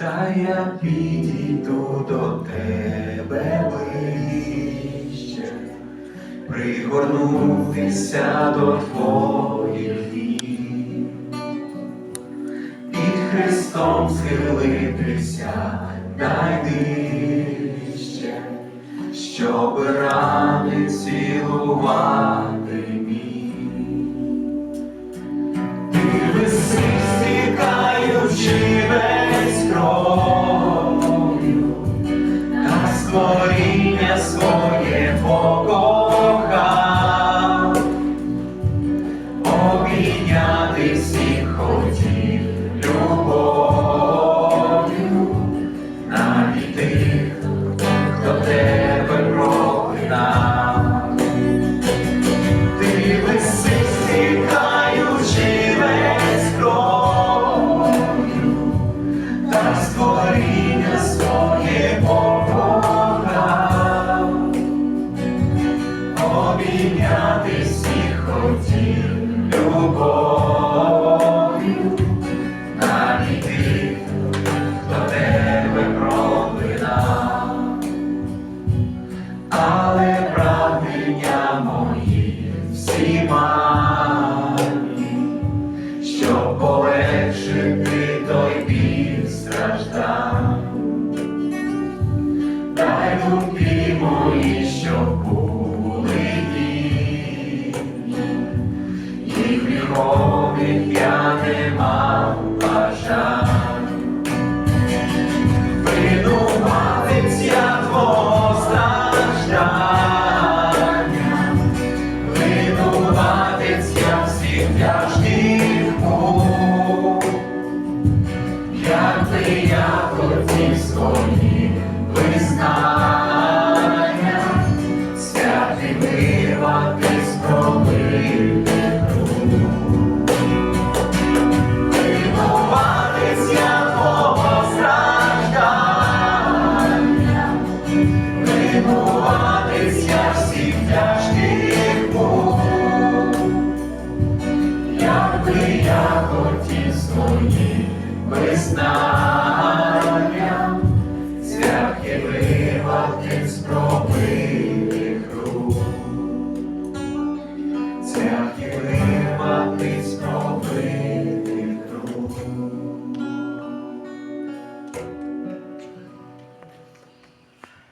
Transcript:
Хай я підійду до тебе ближче, пригорнутися до твоїх ніг, під Христом схилитися найнижче, щоб рани цілувати grace. Але прагнення мої всі марні, щоб полегшити той біль страждань. Дай думки мук. Якби я хотів визнання, святки вирвати з пробитих